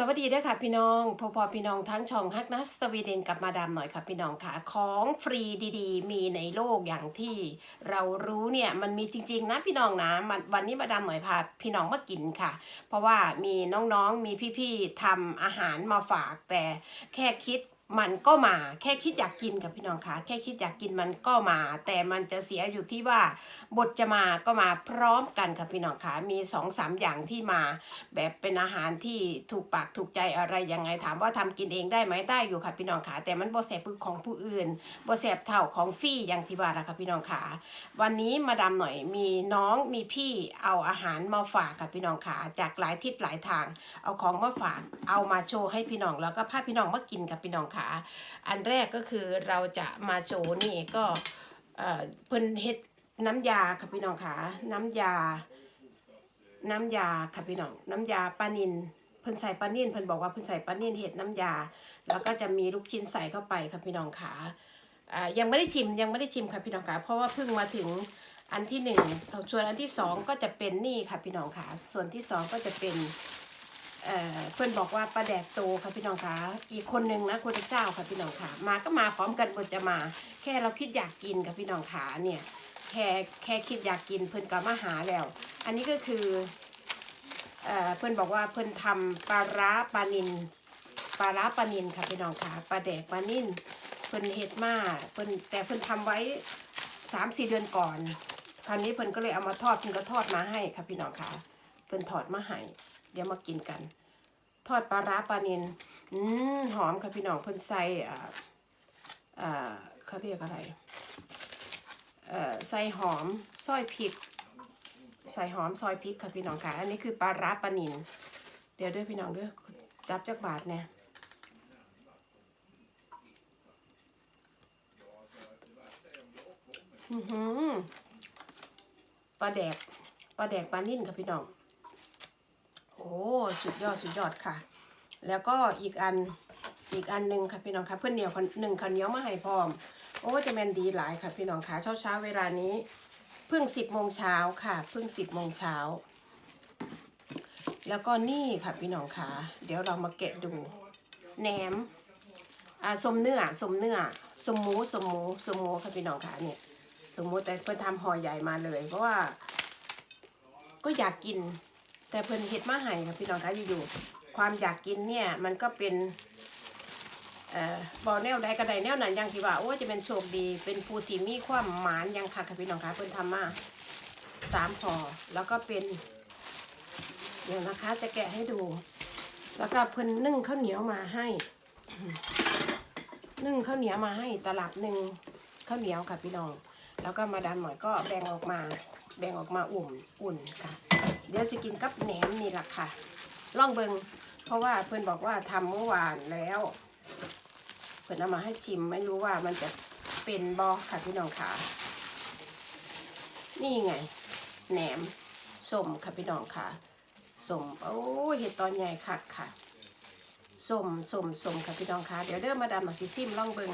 สวัสดีด้วยค่ะพี่น้องพอพอพี่น้องทั้งช่องฮักนัสสวีเดนกับมาดามหน่อยค่ะพี่น้องค่ะของฟรีดีๆ มีในโลกอย่างที่เรารู้เนี่ยมันมีจริงๆนะพี่น้องนะวันนี้มาดามหน่อยพาพี่น้องมากินค่ะ เพราะว่ามีน้องๆมีพี่ๆทำอาหารมาฝากแต่แค่คิด มันก็มาแค่คิดอยากกินกับพี่น้องคะแค่คิดอยากกินมันก็มา แต่มันจะเสียอยู่ที่ว่าบทจะมาก็มาพร้อมกันค่ะพี่น้องคะมีสองสามอย่างที่มา แบบเป็นอาหารที่ถูกปากถูกใจอะไรยังไงถามว่าทำกินเองได้ไหมได้อยู่ค่ะพี่น้องขาแต่มันบ่แสบพือของผู้อื่นบ่แสบเท่าของฟี่อย่างที่ว่านะคะพี่น้องขาวันนี้มาดามหน่อยมีน้องมีพี่เอาอาหารมาฝากค่ะพี่น้องขาจากหลายทิศหลายทาง เอาของมาฝากเอามาโชว์ให้พี่น้องแล้วก็พาพี่น้องมากินกับพี่น้องขา อันแรกก็คือเราจะมาโชว์นี่ก็เพิ่นเฮ็ดน้ำยาค่ะพี่น้องขาน้ำยา น้ำยาค่ะพี่น้อง น้ำยาปลานินเพิ่นใส่ปลานินเพิ่นบอกว่าเพิ่นใส่ปลานินเห็ดน้ำยา แล้วก็จะมีลูกชิ้นใส่เข้าไปค่ะพี่น้องขาอ่ายังไม่ได้ชิมยังไม่ได้ชิมค่ะพี่น้องขาเพราะว่าเพิ่งมาถึงอันที่หนึ่งส่วนอันที่สองก็จะเป็นนี่ค่ะพี่น้องขาส่วนที่สองก็จะเป็น เพื่อนบอกว่าปลาแดกโตค่ะพี่น้องขาอีกคนนึงนะคุณเจ้าค่ะพี่น้องขามาก็มาพร้อมกันหมดจะมา แค่เราคิดอยากกินค่ะพี่น้องขาเนี่ยแค่แค่คิดอยากกินเพิ่นก็มาหาแล้ว อันนี้ก็คือเพื่อนบอกว่าเพื่อนทำปลาร้าปลานินปลาร้าปลานินค่ะพี่น้องค่ะปลาแดกปลานินเพื่อนเฮ็ดมาเพื่อนแต่เพื่อนทำไว้สามสี่เดือนก่อนคราวนี้เพื่อนก็เลยเอามาทอดเพื่อนก็ทอดมาให้ค่ะพี่น้องค่ะเพื่อนทอดมาให้ เดี๋ยวมากินกัน ทอดปลาร้าปลานินอืมหอมค่ะพี่น้องเพื่นใส่อ่าอ่าเขาเรียกอะไรเอ่อใส่หอมซอยพริก ใส่หอมซอยพริกค่ะพี่น้องค่ะอันนี้คือปลาร้าปลานินเดี๋ยวด้วยพี่น้องด้วยจับจักบาทเนี่ยปลาแดกปลาแดกปลานิ่นค่ะพี่น้อง โอ้สุดยอดสุดยอดค่ะ แล้วก็อีกอันอีกอันหนึ่งค่ะพี่น้องค่ะเพื่อนเหนียวคนหนึ่งข้าวเหนียวมาให้พร้อมโอ้จะแมนดีหลายค่ะพี่น้องค่ะเช้าเช้าเวลานี้เพิ่งสิบโมงเช้าค่ะเพิ่งสิบโมงเช้าแล้วก็นี่ค่ะพี่น้องค่ะ เดี๋ยวเรามาแกะดูแหนมอ่าสมเนื้อสมเนื้อสมหมูสมหมูสมหมูค่ะพี่น้องค่ะเนี่ยสมหมูแต่เพิ่นทำห่อใหญ่มาเลย เพราะว่าก็อยากกิน แต่เพิ่นเฮ็ดมาให้ค่ะพี่น้องคะอยู่ๆความอยากกินเนี่ยมันก็เป็นเอ่อบอแนวใดก็ได้แนวนั้นอยังที่ว่าโอ้จะเป็นโชคดี เป็นผู้ที่มีความหมานยังค่ะค่ะพี่น้องคะเพิ่นทำมาสามห่อแล้วก็เป็น เดี๋ยวนะคะ จะแกะให้ดู แล้วก็เพิ่นนึ่งข้าวเหนียวมาให้ นึ่งข้าวเหนียวมาให้ตลับหนึ่งข้าวเหนียวค่ะพี่น้อง แล้วก็มาดันหน่อยก็แบ่งออกมา แบ่งออกมาอุ่นอุ่นค่ะ เดี๋ยวจะกินกับแหนมนี่แหละค่ะล่องเบิงเพราะว่าเพื่อนบอกว่าทำเมื่อวานแล้ว เพื่อนเอามาให้ชิมไม่รู้ว่ามันจะเป็นบอค่ะพี่น้องค่ะนี่ไงแหนมสมค่ะพี่น้องค่ะสมโอ้เห็ดตอนใหญ่คักค่ะสมสมสมค่ะพี่น้องค่ะเดี๋ยวเริ่มมาดามหมักซีซิมล่องเบิง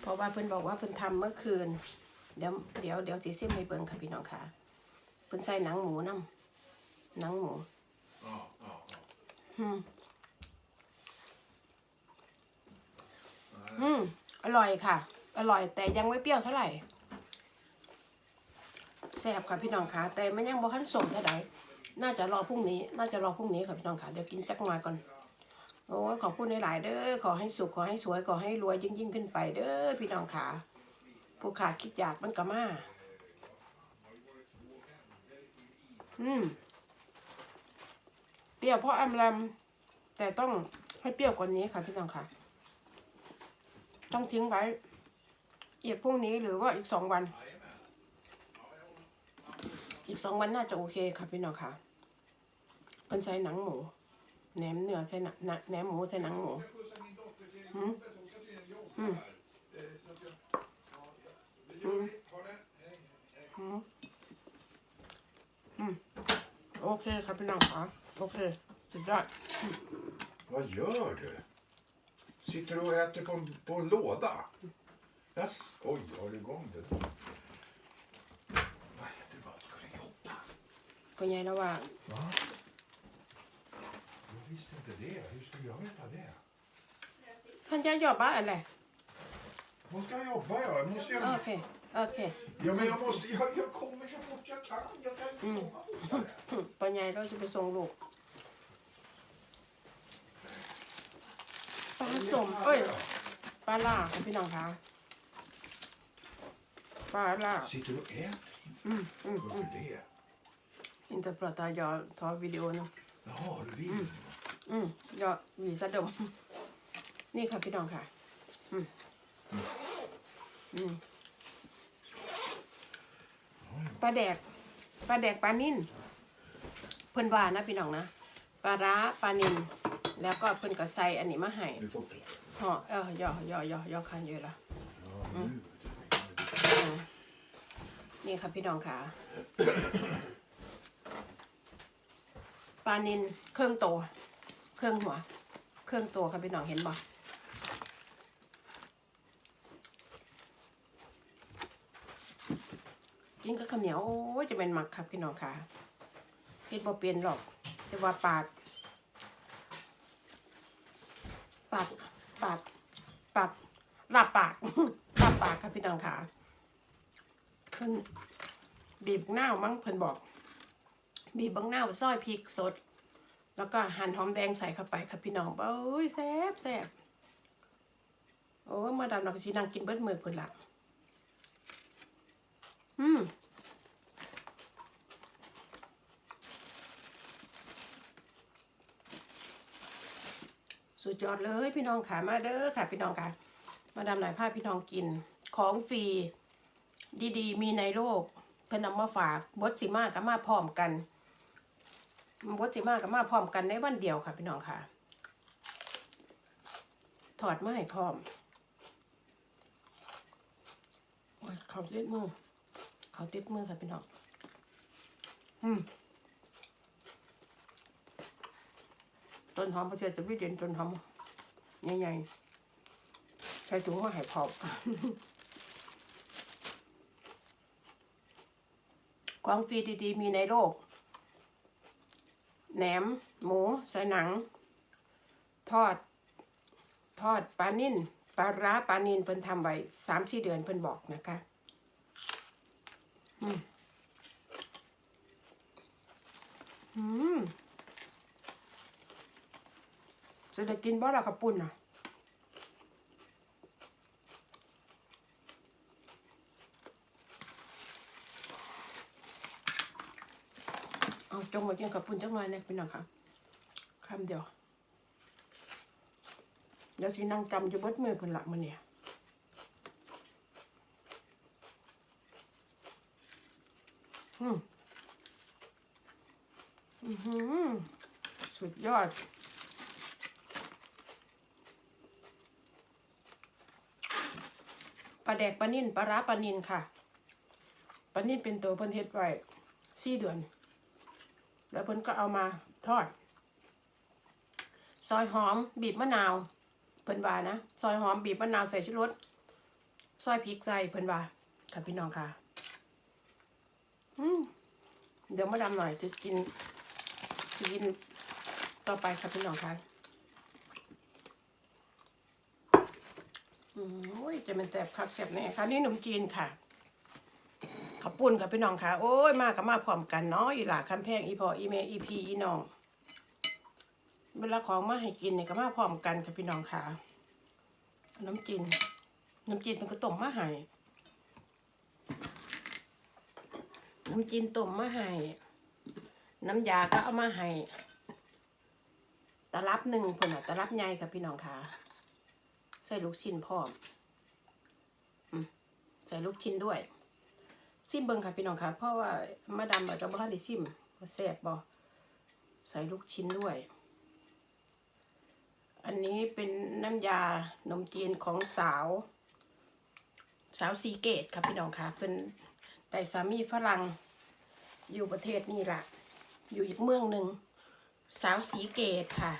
เพราะว่าเพื่อนบอกว่าเพื่อนทำเมื่อคืนเดี๋ยวเดี๋ยวเดี๋ยวซีซิมให้เบิงค่ะพี่น้องค่ะเพื่อนใส่หนังหมูน้ำ หนังหมู Ja, ja. อืมอืมอร่อยค่ะ อร่อยแต่ยังไม่เปรี้ยวเท่าไหร่แซ่บค่ะพี่น้องค่ะแต่มันยังบ่ขั้นสมเท่าไหร่น่าจะรอพรุ่งนี้ น่าจะรอพรุ่งนี้ค่ะพี่น้องค่ะเดี๋ยวกินจักหน่อยก่อนโอ้ยขอบคุณหลาย ๆ เด้อขอให้สุขขอให้สวยขอให้รวยยิ่งยิ่งๆขึ้นไปเด้อพี่น้องค่ะผู้ขาดคิดอยากมันก็มาอืม เปรี้ยวเพราะแอมแรมแต่ต้องให้เปรี้ยวกว่านี้ค่ะพี่น้องค่ะ ต้องทิ้งไว้อีกพรุ่งนี้หรือว่าอีกสองวัน อีกสองวันน่าจะโอเคค่ะพี่น้องค่ะเป็นใช้หนังหมูแหนมเนื้อใช้หนังแหนมหมูใช้หนังหมูอืมอืมอืมอืมอืม โอเคค่ะพี่น้องค่ะโอเคสุดยอด Vad gör du? Sitter du och äter på en, på en låda? Yes. Oj, har du igång det där? Vad heter det? Vad ska du jobba? เป็นไงแล้วว่า Va? Jag visste inte inte det? Hur skulle jag veta det? พันจะจอบบ้าอะไร Hon ska jobba ja. Jag måste โอ göra... เค โอเค Ja men jag måste... Jag, jag kommer så fort jag kan. Jag kan inte Mm. komma fortare. หึปัญญาเราจะไปส่งลูกปลาสมเอ้ยปลาล่าค่ะพี่น้องคะปลาล่า Sitter du och äter? อืมอืม Varför det? Inte prata, jag tar video nu. Jaha, du vill? อืมยอวีสะดม นี่ค่ะพี่น้องค่ะ อืมอืมปลาแดกปลาแดกปลานิ่น เพิ่นว่านะพี่น้องนะปลาร้าปลานินแล้วก็เพิ่นก็ใส่อันนี้มาให้ Du får... ห่อเออย่อย่อย่อย่อคันเยอะละ Ja, nu. นี่ค่ะพี่น้องค่ะ ปลานินเครื่องโต เครื่องหัว เครื่องโตค่ะพี่น้องเห็นบ่กินกับข้าวเหนียวโอ้ยจะเป็นหมักครับพี่น้องค่ะ เฮ็ดบ่เป็นหรอกแต่ว่าปาดปาดปาดปาดลาบปากหลาบปากครับพี่น้องค่ะเพิ่นบีบหน้าวมั้งเพิ่นบอก บีบบังหน้าวซอยพริกสด แล้วก็หั่นหอมแดงใส่เข้าไปครับพี่น้องเอ้ยแซ่บแซ่บโอ้ยมาดามเราก็สินั่งกินเบิดมือเพิ่นละอืม สุดยอดเลยพี่น้องค่ะมาเด้อค่ะ พี่น้องค่ะ มาดามหน่อยพาพี่น้องกิน ของฟรีดีๆ มีในโลก เพิ่นนำมาฝากบดสิมากับมาพร้อมกันบดสิมากับมาพร้อมกันในวันเดียวค่ะ พี่น้องค่ะ ถอดมาให้พร้อมเขาติดมือ เขาติดมือค่ะพี่น้อง อืม ต้นหอมประเทศจะวิเดนต้นหอมใหญ่ๆใส่ถุงมาให้พร้อของฟรีดีๆ มีในโลก แหนม หมูใส่หนัง ทอด ทอดปลานิ่นปลาร้าปลานิ่นเพิ่นทำไว้สามสี่เดือนเพิ่นบอกนะคะ อืม อืม จะได้กินบ่ล่ะขับปุ่นอะเอาจงมากินกับปุ่นจังหน่อยนะพี่น้องค่ะคำเดียวเดี๋ยวสินั่งจำจะเบิดมือเพิ่นละมันเนี่ยอืมอือหือสุดยอด ปลาแดกปลานิ่นปลาร้าปลานินค่ะปลานิ่นเป็นตัวเพิ่นเฮ็ดไว้สี่เดือน แล้วเพิ่นก็เอามาทอด ซอยหอมบีบมะนาวเพิ่นว่านะซอยหอมบีบมะนาวใส่ชูรสซอยพริกใส่เพิ่นว่าค่ะพี่น้องค่ะเดี๋ยวมาดำหน่อยจะกินจะกินต่อไปค่ะพี่น้องค่ะอืม โอ้ยจะเป็นแสบคักแสบแน่ค่ะนี่ขนมจีนค่ะขอบปุ่นกับพี่น้องค่ะ โอ้ยมากับมาพร้อมกันเนาะอีหล่าคำแพงอีพออีเมอีพีอีน้องเวลาของมาให้กินเนี่ยก็มาพร้อมกันค่ะพี่น้องค่ะน้ำจีนน้ำจีนเป็นกระต้มมาให้น้ำจีนต้มมาให้น้ำยาก็เอามาให้ตะลับหนึ่งคนอะตะลับใหญ่ค่ะพี่น้องค่ะ ใส่ลูกชิ้นพร้อมใส่ลูกชิ้นด้วยซิมเบิงค่ะพี่น้องค่ะ เพราะว่ามาดามอาจจะบ่ทันได้ซิมว่าแซ่บบ่ใส่ลูกชิ้นด้วย อันนี้เป็นน้ำยาขนมจีนของสาว สาวซีเกตค่ะพี่น้องค่ะเป็นได้สามีฝรั่งอยู่ประเทศนี่ล่ะ อยู่อีกเมืองหนึ่งสาวสีเกตค่ะ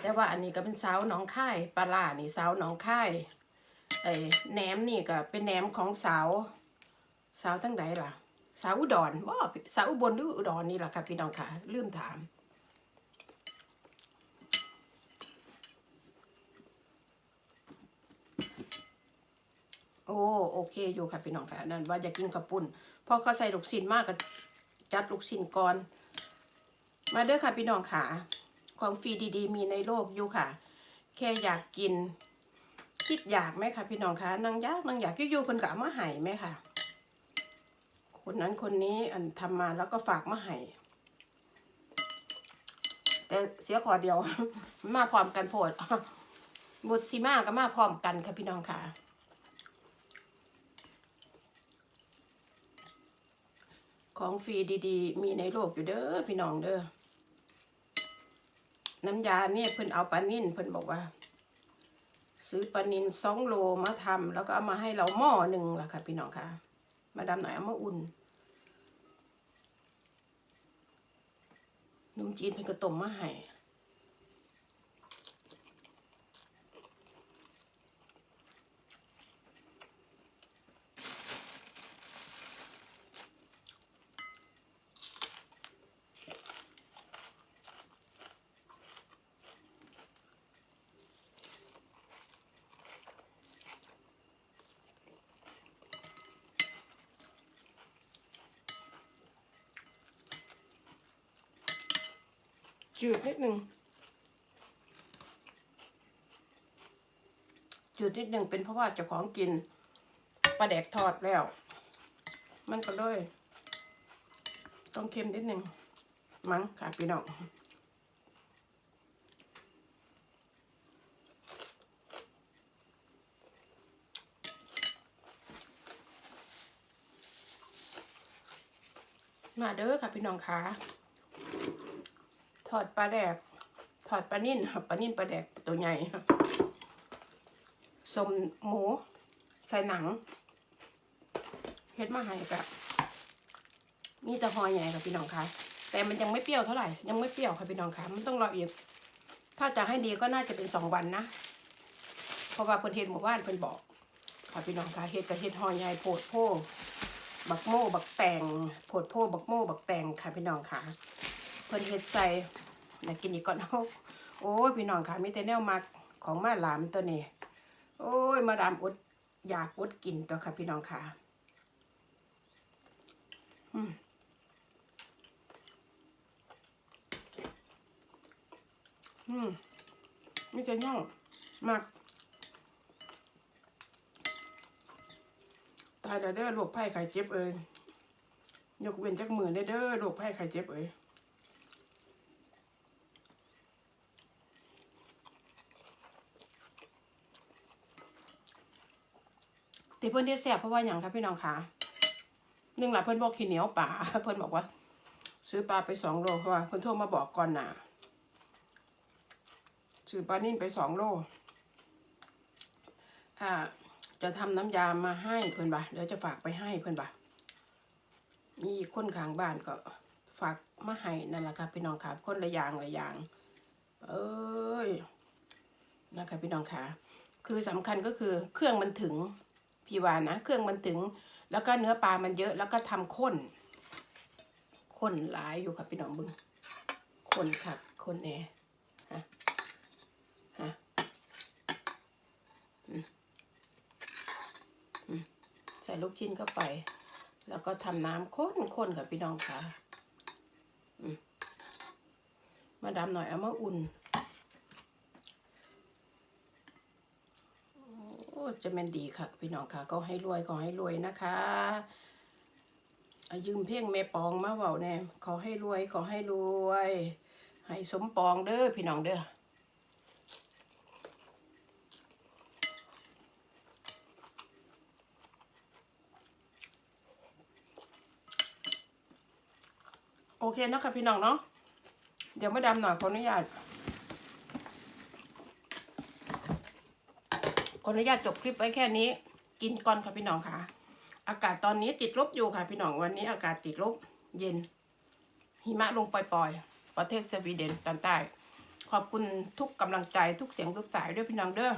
แต่ว่าอันนี้ก็เป็นเสาหนองค่ายปลาล่านี่เสาหนองค่ายไอ้แหนมนี่ก็เป็นแหนมของเสาเสาทั้งไหนล่ะเสาวอุดรบ่สาอุบลหรืออุดรนนี่ล่ะค่ะพี่น้องค่ะลืมถามโอ้โอเคอยู่ค่ะพี่น้องค่ะนั่นว่าจะกินกระปุ่นพอเขาใส่ลูกชิ้นมากก็จัดลูกชิ้นก่อน มาเด้อค่ะพี่น้องค่ะ ของฟรีดีๆ มีในโลกอยู่ค่ะ แค่อยากกิน คิดอยากไหมคะพี่น้องคะนางยากนางอยากอยู่ๆเพิ่นก็เอามาให้ไหมคะคนนั้นคนนี้อันทำมาแล้วก็ฝากมาให้แต่เสียขอเดียว มาพร้อมกันโพดบทซีมาก็มาพร้อมกันค่ะพี่น้องค่ะของฟรีดีๆ มีในโลกอยู่เด้อพี่น้องเด้อ น้ำยาเนี่ยเพิ่นเอาปลานิ่นเพิ่นบอกว่า ซื้อปลานิ่นสองโลมาทำแล้วก็เอามาให้เราหม้อหนึ่งล่ะค่ะ พี่น้องค่ะ มาดำหน่อยเอามาอุ่นนมจีนเพิ่นก็ต้มมาให้ จืดนิดหนึ่งจืดนิดหนึ่งเป็นเพราะว่าเจ้าของกินปลาแดกทอดแล้ว มันก็เลยต้องเค็มนิดหนึ่งมั้งค่ะพี่น้องมาเด้อค่ะพี่น้องคะ ทอดปลาแดกทอดปลานิ่นปลานิ่นปลาแดกตัวใหญ่สมหมูใส่หนังเฮ็ดมาให้กับมีแต่หอยใหญ่ค่ะพี่น้องคะแต่มันยังไม่เปรี้ยวเท่าไหร่ยังไม่เปรี้ยวค่ะพี่น้องคะมันต้องรออีกถ้าจะให้ดีก็น่าจะเป็นสองวันนะเพราะว่าเพิ่นเฮ็ดหมู่บ้านเพิ่นบอก ค่ะพี่น้องคะเฮ็ดกับเฮ็ดหอยใหญ่โพดโพบักโม่บักแตงโพดโพบักโม่บักแตงค่ะพี่น้องคะ เพิ่นเฮ็ดใส่นะกินอีกก่อนเอาโอ้ยพี่น้องค่ะมีแต่แนวมักของมาหลามตัวนี้ โอ้ยมาดามอดอยากอดกินตัวค่ะพี่น้องค่ะอืมอืมมีแต่แนวมักตายแล้วเด้อโรคไข้ไข้เจ็บเอ้ยยกเว้นจักมือได้เด้อโรคไข้ไข้เจ็บเอ้ย ติเพิ่นได้แซ่บเพราะว่าหยังครับพี่น้องคะหนึ่งละเพิ่นบอกขี้เหนียวป่าเพิ่นบอกว่า ซื้อปลาไปสองโลเพราะว่าเพิ่นโทรมาบอกก่อนหนาซื้อปลานิ่นไปสองโลอ่าจะทำน้ำยามาให้เพื่อนบ่าเดี๋ยวจะฝากไปให้เพื่อนบ่ามีคนข้างบ้านก็ฝากมาให้นั่นแหละครับพี่น้องครับคนละอย่างละอย่าง เอ้ยนะครับพี่น้องค่ะ คือสำคัญก็คือเครื่องมันถึง พี่วานนะเครื่องมันถึง แล้วก็เนื้อปลามันเยอะแล้วก็ทำข้นข้นหลายอยู่ครับพี่น้องบึงข้นครับข้นแน่ฮะฮะใส่ลูกชิ้นเข้าไป แล้วก็ทำน้ำข้นๆกับพี่น้องค่ะมมาดำหน่อยเอามาอุ่น โอ้ จะแม่นดีค่ะ พี่น้องค่ะก็ให้รวยขอให้รวยนะคะยืมเพ่งแม่ปองมาเบาแน่ขอให้รวยขอให้รวย ให้สมปองเด้อพี่น้องเด้อโอเคเนาะค่ะพี่น้องเนาะเดี๋ยวมาดำหน่อยขออนุญาต ออนุญาตจบคลิปไว้แค่นี้ กินก่อนค่ะพี่น้องค่ะ อากาศตอนนี้ติดลบอยู่ค่ะพี่น้องวันนี้ อากาศติดลบ เย็น หิมะลงปล่อยๆ ประเทศสวีเดนตอนใต้ ขอบคุณทุกกำลังใจทุกเสียงทุกสายด้วยพี่น้องเด้อ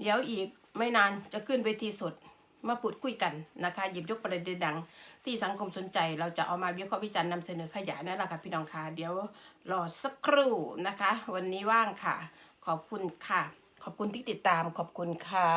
เดี๋ยวอีกไม่นานจะขึ้นเวทีสดมาพูดคุยกันนะคะหยิบยกประเด็นดัง ที่สังคมสนใจเราจะเอามาวิเคราะห์วิจารณ์นำเสนอขยายนั่นแหละค่ะพี่น้องค่ะเดี๋ยวรอสักครู่นะคะ วันนี้ว่างค่ะ ขอบคุณค่ะ ขอบคุณที่ติดตามขอบคุณค่ะ